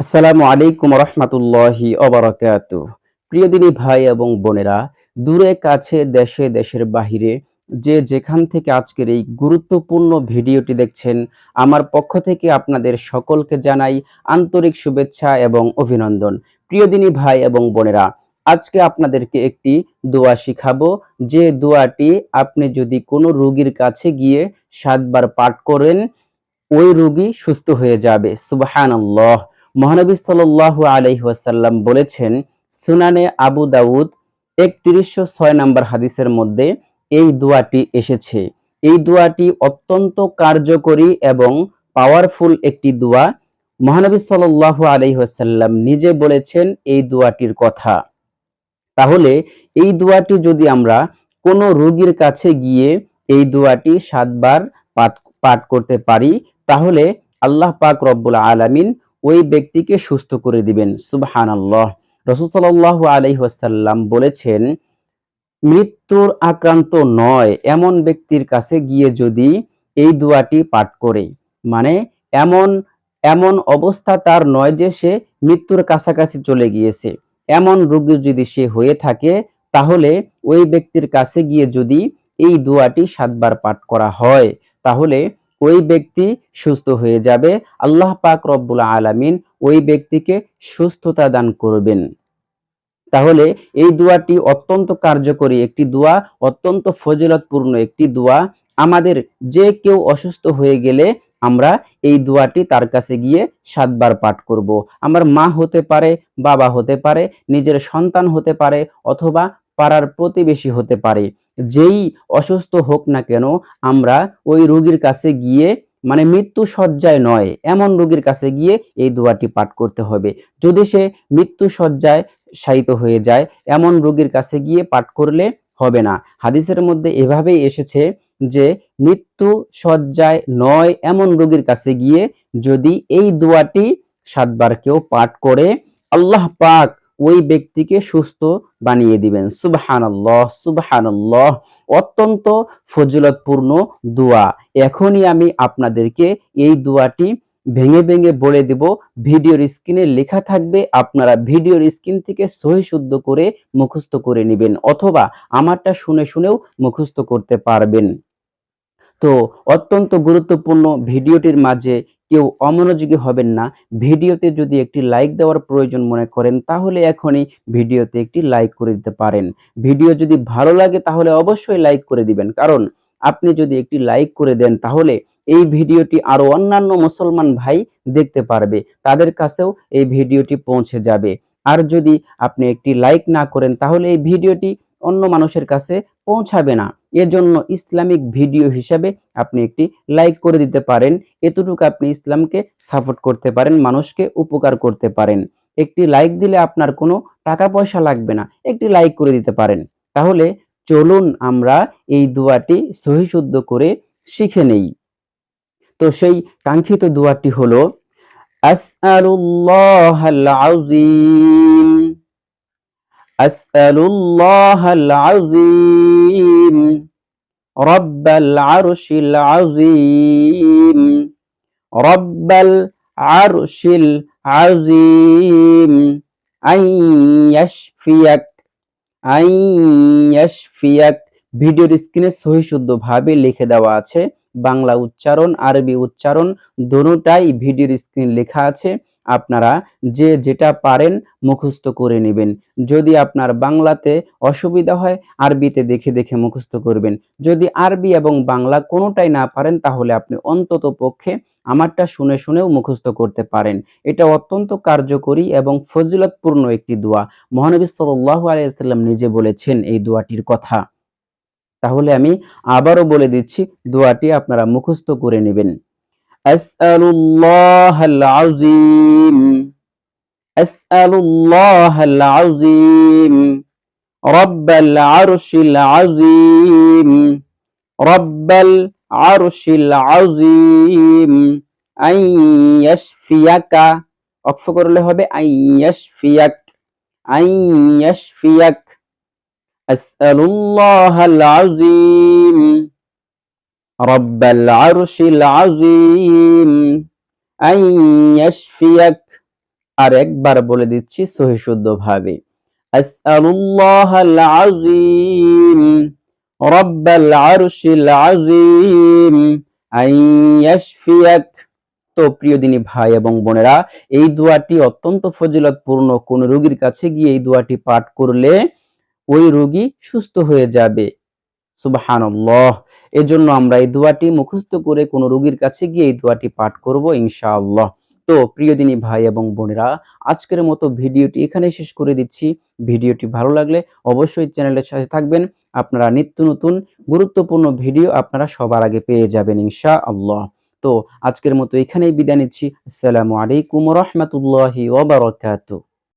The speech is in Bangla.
আসসালামু আলাইকুম রহমতুল্লাহি অবরাকাত প্রিয় দিনী ভাই এবং বোনেরা, দূরে কাছে, দেশে, দেশের বাহিরে যে যেখান থেকে আজকের এই গুরুত্বপূর্ণ ভিডিওটি দেখছেন, আমার পক্ষ থেকে আপনাদের সকলকে জানাই আন্তরিক শুভেচ্ছা এবং অভিনন্দন। প্রিয় দিনী ভাই এবং বোনেরা, আজকে আপনাদেরকে একটি দোয়া শিখাবো। যে দোয়াটি আপনি যদি কোনো রোগীর কাছে গিয়ে সাতবার পাঠ করেন, ওই রোগী সুস্থ হয়ে যাবে। সুবহানাল্লাহ। মহানবী সাল্লাল্লাহু আলাইহি ওয়াসাল্লাম বলেছেন, সুনানে আবু দাউদ একত্রিশশো ছয় নম্বর হাদিসের মধ্যে এই দোয়াটি এসেছে। এই দোয়াটি অত্যন্ত কার্যকরী এবং পাওয়ারফুল একটি দোয়া। মহানবী সাল্লাল্লাহু আলাইহি ওয়াসাল্লাম নিজে বলেছেন এই দোয়াটির কথা। তাহলে এই দোয়াটি যদি আমরা কোনো রোগীর কাছে গিয়ে এই দোয়াটি সাতবার পাঠ করতে পারি, তাহলে আল্লাহ পাক রব্বুল আলামিন ওই ব্যক্তিকে সুস্থ করে দিবেন। সুবহান আল্লাহ রসুল সাল্লাহ আলহিহাসাল্লাম বলেছেন, মৃত্যুর আক্রান্ত নয়, এমন ব্যক্তির কাছে গিয়ে যদি এই দোয়াটি পাঠ করে। মানে এমন এমন অবস্থা তার নয় যে সে মৃত্যুর কাছাকাছি চলে গিয়েছে। এমন রোগী যদি সে হয়ে থাকে, তাহলে ওই ব্যক্তির কাছে গিয়ে যদি এই দোয়াটি সাতবার পাঠ করা হয়, তাহলে ওই ব্যক্তি সুস্থ হয়ে যাবে। আল্লাহ পাক রব্বুল আলামিন ওই ব্যক্তিকে সুস্থতা দান করবেন। তাহলে এই দোয়াটি অত্যন্ত কার্যকরী একটি দোয়া, অত্যন্ত ফজিলতপূর্ণ একটি দোয়া। আমাদের যে কেউ অসুস্থ হয়ে গেলে আমরা এই দোয়াটি তার কাছে গিয়ে সাতবার পাঠ করব। আমার মা হতে পারে, বাবা হতে পারে, নিজের সন্তান হতে পারে অথবা পাড়ার প্রতিবেশী হতে পারে। যেই অসুস্থ হোক না কেন, আমরা ওই রোগীর কাছে গিয়ে মানে মৃত্যু সজ্জায় নয়, এমন রোগীর কাছে গিয়ে এই দোয়াটি পাঠ করতে হবে। যদি সে মৃত্যু সজ্জায় শায়িত হয়ে যায়, এমন রোগীর কাছে গিয়ে পাঠ করলে হবে না। হাদিসের মধ্যে এভাবেই এসেছে যে, মৃত্যু সজ্জায় নয়, এমন রোগীর কাছে গিয়ে যদি এই দোয়াটি সাতবার কেউ পাঠ করে, আল্লাহ পাক ওই ব্যক্তিকে সুস্থ বানিয়ে দিবেন। সুবহানাল্লাহ সুবহানাল্লাহ। অত্যন্ত ফজিলতপূর্ণ দোয়া। এখনই আমি আপনাদেরকে এই দোয়াটি ভেঙে ভেঙে বলে দেব। ভিডিওর স্ক্রিনে লেখা থাকবে, আপনারা ভিডিওর স্ক্রিন থেকে সহি শুদ্ধ করে মুখস্থ করে নেবেন অথবা আমারটা শুনে শুনেও মুখস্থ করতে পারবেন। তো, অত্যন্ত গুরুত্বপূর্ণ ভিডিওটির মাঝে কেউ অমনোযোগী হবেন না। ভিডিওতে যদি একটি লাইক দেওয়ার প্রয়োজন মনে করেন, তাহলে এখনই ভিডিওতে একটি লাইক করে দিতে পারেন। ভিডিও যদি ভালো লাগে, তাহলে অবশ্যই লাইক করে দিবেন। কারণ আপনি যদি একটি লাইক করে দেন, তাহলে এই ভিডিওটি আরও অন্যান্য মুসলমান ভাই দেখতে পারবে। তাদের কাছেও এই ভিডিওটি পৌঁছে যাবে। আর যদি আপনি একটি লাইক না করেন, তাহলে এই ভিডিওটি অন্য মানুষের কাছে পৌঁছাবে না। এজন্য ইসলামিক ভিডিও হিসাবে আপনি একটি লাইক করে দিতে পারেন। এতটুকু আপনি ইসলামকে সাপোর্ট করতে পারেন, মানুষকে উপকার করতে পারেন। একটি লাইক দিলে আপনার কোনো টাকা পয়সা লাগবে না, একটি লাইক করে দিতে পারেন। তাহলে চলুন আমরা এই দোয়াটি সহিশুদ্ধ করে শিখে নেই। তো সেই কাঙ্ক্ষিত দোয়াটি হলো, আসআলুল্লাহাল আযীম আসআলুল্লাহাল রব্বাল আরশিল আযীম রব্বাল আরশিল আযীম আন ইয়াশফিয়াক আন ইয়াশফিয়াক ভিডিওর স্ক্রিনে সহি শুদ্ধভাবে লিখে দেওয়া আছে বাংলা উচ্চারণ, আরবি উচ্চারণ দোনোটাই ভিডিওর স্ক্রিন লেখা আছে। আপনারা যে যেটা পারেন মুখস্থ করে নেবেন। যদি আপনার বাংলাতে অসুবিধা হয়, আরবিতে দেখে দেখে মুখস্থ করবেন। যদি আরবি এবং বাংলা কোনোটাই না পারেন, তাহলে আপনি অন্তত পক্ষে আমারটা শুনে শুনেও মুখস্থ করতে পারেন। এটা অত্যন্ত কার্যকরী এবং ফজিলতপূর্ণ একটি দোয়া। মহানবী সাল্লাল্লাহু আলাইহি সাল্লাম নিজে বলেছেন এই দোয়াটির কথা। তাহলে আমি আবারও বলে দিচ্ছি, দোয়াটি আপনারা মুখস্থ করে নেবেন। আসআলুল্লাহাল আযীম আসআলুল্লাহাল আযীম রব্বাল আরশিল আযীম রব্বাল আরশিল আযীম আন ইয়াশফিয়াকা অক্ষ করলে হবে আন ইয়াশফিয়াক আন ইয়াশফিয়াক أسأل الله العظيم رب العرش العظيم أن يشفيك আর একবার বলে দিচ্ছি সহি শুদ্ধ ভাবে আসআলুল্লাহাল আযীম রব্বাল আরশিল আযীম আন ইয়াশফিয়াক তো প্রিয় দিনী ভাই এবং বোনেরা এই দোয়াটি অত্যন্ত ফজিলতপূর্ণ কোন রোগীর কাছে গিয়ে এই দোয়াটি পাঠ করলে ওই রোগী সুস্থ হয়ে যাবে সুবহানাল্লাহ এজন্য আমরা এই দোয়াটি মুখস্থ করে কোন রোগীর কাছে গিয়ে এই দোয়াটি পাঠ করব ইনশাআল্লাহ। তো প্রিয় দিনী ভাই এবং বোনেরা, আজকের মতো ভিডিওটি এখানে শেষ করে দিচ্ছি। ভিডিওটি ভালো লাগলে অবশ্যই চ্যানেলের সাথে থাকবেন। আপনারা নিত্য নতুন গুরুত্বপূর্ণ ভিডিও আপনারা সবার আগে পেয়ে যাবেন ইনশাআল্লাহ। তো আজকের মতো এখানেই বিদায় নিচ্ছি। আসসালামু আলাইকুম রহমতুল্লাহি ওবারাকাতুহু